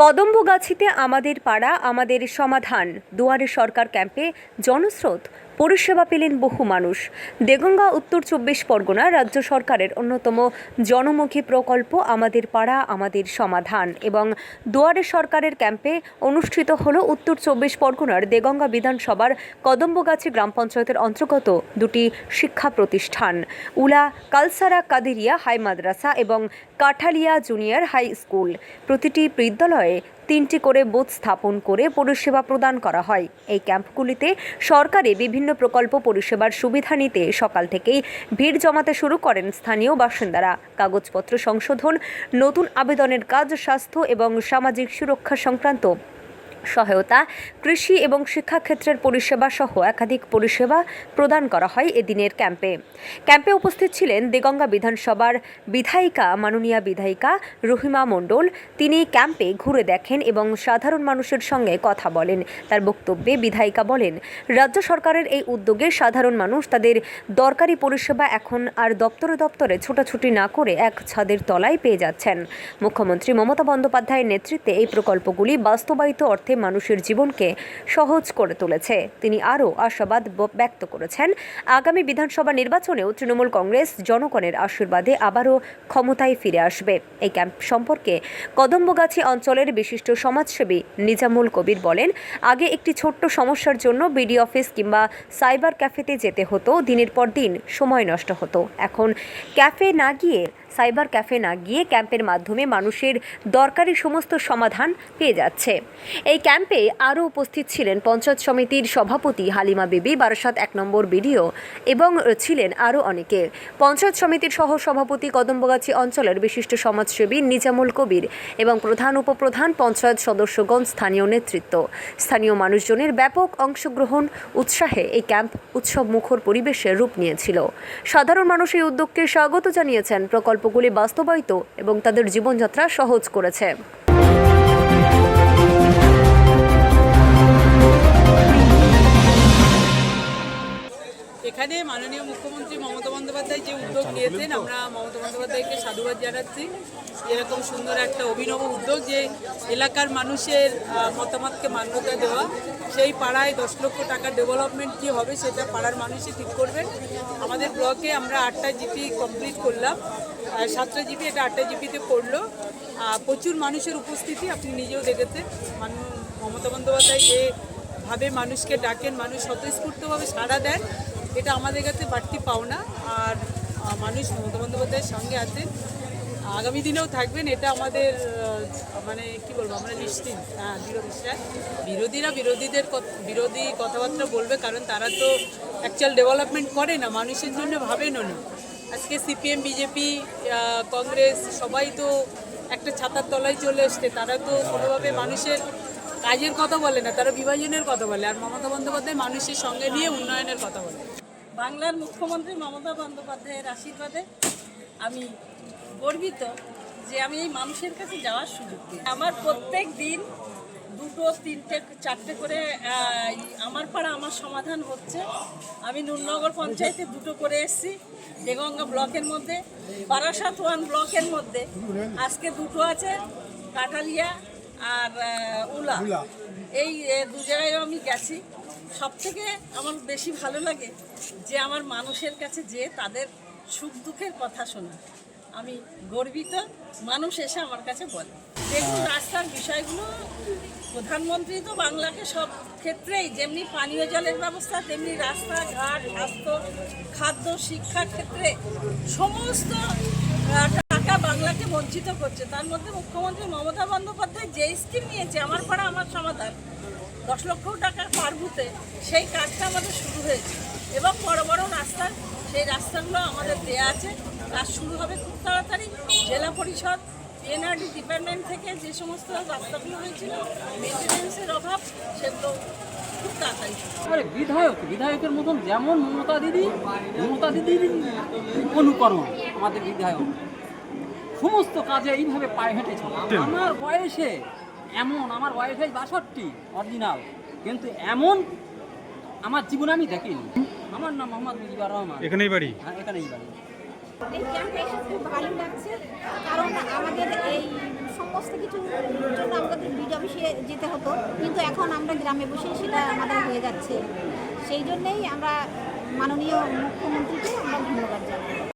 কদম্বগাছিতে আমাদের পাড়া আমাদের সমাধান। দুয়ারে সরকার ক্যাম্পে জনস্রোত। পরিষেবা পেলেন বহু মানুষ। দেগঙ্গা, উত্তর চব্বিশ পরগনা রাজ্য সরকারের অন্যতম জনমুখী প্রকল্প আমাদের পাড়া, আমাদের সমাধান এবং দুয়ারে সরকারের ক্যাম্পে অনুষ্ঠিত হল উত্তর চব্বিশ পরগনার দেগঙ্গা বিধানসভার কদম্বগাছি গ্রাম পঞ্চায়েতের অন্তর্গত দুটি শিক্ষা প্রতিষ্ঠান, উলা, কালসারা কাদেরিয়া হাই মাদ্রাসা এবং কাঠালিয়া জুনিয়র হাই স্কুল। প্রতিটি বিদ্যালয়ে তিনটি করে বোধ স্থাপন করে পরিষেবা প্রদান করা হয়। এই ক্যাম্পগুলিতে সরকারি বিভিন্ন প্রকল্প পরিষেবার সুবিধা নিতে সকাল থেকেই ভিড় জমাতে শুরু করেন স্থানীয় বাসিন্দারা। কাগজপত্র সংশোধন, নতুন আবেদনের কাজ, স্বাস্থ্য এবং সামাজিক সুরক্ষা সংক্রান্ত সহায়তা, কৃষি এবং শিক্ষাক্ষেত্রের পরিষেবা সহ একাধিক পরিষেবা প্রদান করা হয় এদিনের ক্যাম্পে। ক্যাম্পে উপস্থিত ছিলেন দেগঙ্গা বিধানসভার বিধায়িকা মাননীয়া বিধায়িকা রহিমা মণ্ডল। তিনি ক্যাম্পে ঘুরে দেখেন এবং সাধারণ মানুষের সঙ্গে কথা বলেন। তার বক্তব্যে বিধায়িকা বলেন, রাজ্য সরকারের এই উদ্যোগে সাধারণ মানুষ তাদের দরকারি পরিষেবা এখন আর দপ্তরে দপ্তরে ছোটাছুটি না করে এক ছাদের তলায় পেয়ে যাচ্ছেন। মুখ্যমন্ত্রী মমতা বন্দ্যোপাধ্যায়ের নেতৃত্বে এই প্রকল্পগুলি বাস্তবায়িত অর্থে মানুষের জীবনকে সহজ করে তুলেছে। তিনি আরও আশাবাদ ব্যক্ত করেছেন। আগামী বিধানসভা নির্বাচনেও তৃণমূল কংগ্রেস জনগণের আশীর্বাদে আবারও ক্ষমতায় ফিরে আসবে। এই ক্যাম্প সম্পর্কে কদম্বগাছি অঞ্চলের বিশিষ্ট সমাজসেবী নিজামুল কবির বলেন, আগে একটি ছোট্ট সমস্যার জন্য বিডি অফিস কিংবা সাইবার ক্যাফেতে যেতে হতো। দিনের পর দিন সময় নষ্ট হতো। এখন ক্যাফে না গিয়ে সাইবার ক্যাফে না গিয়ে ক্যাম্পের মাধ্যমে মানুষের দরকারি সমস্ত সমাধান পেয়ে যাচ্ছে। এই ক্যাম্পে আরও উপস্থিত ছিলেন পঞ্চায়েত সমিতির সভাপতি হালিমা বেবি, বারাসাত এক নম্বর বিডিও এবং ছিলেন আরও অনেকে। পঞ্চায়েত সমিতির সহ সভাপতি কদম্বগাছি অঞ্চলের বিশিষ্ট সমাজসেবী নিজামুল কবির এবং প্রধান উপপ্রধান পঞ্চায়েত সদস্যগণ স্থানীয় নেতৃত্ব। স্থানীয় মানুষজনের ব্যাপক অংশগ্রহণ, উৎসাহে এই ক্যাম্প উৎসব মুখর পরিবেশে রূপ নিয়েছিল। সাধারণ মানুষ এই উদ্যোগকে স্বাগত জানিয়েছেন প্রকল্পগুলি বাস্তবায়িত এবং তাদের জীবনযাত্রা সহজ করেছে। মমতা বন্দ্যোপাধ্যায়কে সাধুবাদ জানাচ্ছি। এরকম সুন্দর একটা অভিনব উদ্যোগ যে এলাকার মানুষের মতামতকে মান্যতা দেওয়া, সেই পাড়ায় দশ লক্ষ টাকার ডেভেলপমেন্ট কী হবে সেটা পাড়ার মানুষই ঠিক করবেন। আমাদের ব্লকে আমরা আটটা জিপি কমপ্লিট করলাম। সাতটা জিপি এটা আটটা জিপিতে পড়ল। প্রচুর মানুষের উপস্থিতি আপনি নিজেও দেখেছেন। মানু, মমতা বন্দ্যোপাধ্যায় যে ভাবে মানুষকে ডাকেন, মানুষ স্বতঃস্ফূর্তভাবে সাড়া দেন, এটা আমাদের কাছে বাড়তি পাওনা। আর মানুষ মমতা বন্দ্যোপাধ্যায়ের সঙ্গে আছেন। আগামী দিনেও থাকবেন, এটা আমাদের মানে কি বলব, আমরা নিশ্চিত হ্যাঁ দৃঢ় বিশ্বাস বিরোধীরা বিরোধীদের বিরোধী কথাবার্তা বলবে, কারণ তারা তো অ্যাকচুয়াল ডেভেলপমেন্ট করে না, মানুষের জন্য ভাবেনও না। আজকে সিপিএম, বিজেপি কংগ্রেস সবাই তো একটা ছাতার তলায় চলে এসছে, তারা তো কোনোভাবে মানুষের কাজের কথা বলে না, তারা বিভাজনের কথা বলে। আর মমতা বন্দ্যোপাধ্যায় মানুষের সঙ্গে নিয়ে উন্নয়নের কথা বলে। বাংলার মুখ্যমন্ত্রী মমতা বন্দ্যোপাধ্যায়ের আশীর্বাদে আমি গর্বিত যে আমি এই মানুষের কাছে যাওয়ার সুযোগ পেয়েছি। আমার প্রত্যেক দিন দুটো তিনটে চারটে করে আমার পাড়া আমার সমাধান হচ্ছে। আমি নুরনগর পঞ্চায়েতে দুটো করে এসেছি দেগঙ্গা ব্লকের মধ্যে বারাসাত ওয়ান ব্লকের মধ্যে। আজকে দুটো আছে কাটালিয়া আর উলা। এই দু জায়গায় আমি গেছি। সব থেকে আমার বেশি ভালো লাগে যে আমার মানুষের কাছে যে তাদের সুখ দুঃখের কথা শোনা। আমি গর্বিত মানুষ এসে আমার কাছে বলে। দেখুন রাস্তার বিষয়গুলো প্রধানমন্ত্রী তো বাংলাকে সব ক্ষেত্রেই যেমনি পানীয় জলের ব্যবস্থা তেমনি রাস্তাঘাট স্বাস্থ্য খাদ্য শিক্ষা ক্ষেত্রে সমস্ত টাকা বাংলাকে বঞ্চিত করছে। তার মধ্যে মুখ্যমন্ত্রী মমতা বন্দ্যোপাধ্যায় যে স্কিম নিয়েছে আমার পাড়া আমার সমাধান। দশ লক্ষ টাকার পার বুথে সেই কাজটা আমাদের শুরু হয়েছে। এবং বড় বড় রাস্তা, সেই রাস্তাগুলো আমাদের দেয়া আছে। কাজ শুরু হবে খুব তাড়াতাড়ি। জেলা পরিষদ এনআরডি ডিপার্টমেন্ট থেকে যে সমস্ত রাস্তাগুলো হয়েছিল মেনটেন্যান্সের অভাব, সেগুলো খুব তাড়াতাড়ি বিধায়ক, বিধায়কের মতন যেমন মমতা দিদি, মমতা দিদির অনুকরণ আমাদের বিধায়ক। সমস্ত কাজে এইভাবে পায়ে হেঁটে চলে আমার বয়সে এমন আমার বয়সে বাষট্টি অরিজিনাল কিন্তু এমন আমার জীবনে আমি দেখিনি। আমার নাম মোহাম্মদ মুজিবুর রহমান। এখানেই বাড়ি? হ্যাঁ এখানেই বাড়ি। এই ক্যাম্পে এসে খুব ভালো লাগছে কারণ আমাদের এই সমস্ত কিছু জন্য আমাদের যেতে হতো। কিন্তু এখন আমরা গ্রামে বসেই সেটা আমাদের হয়ে যাচ্ছে। সেই জন্যেই আমরা মাননীয় মুখ্যমন্ত্রীকে আমরা ধন্যবাদ জানাই।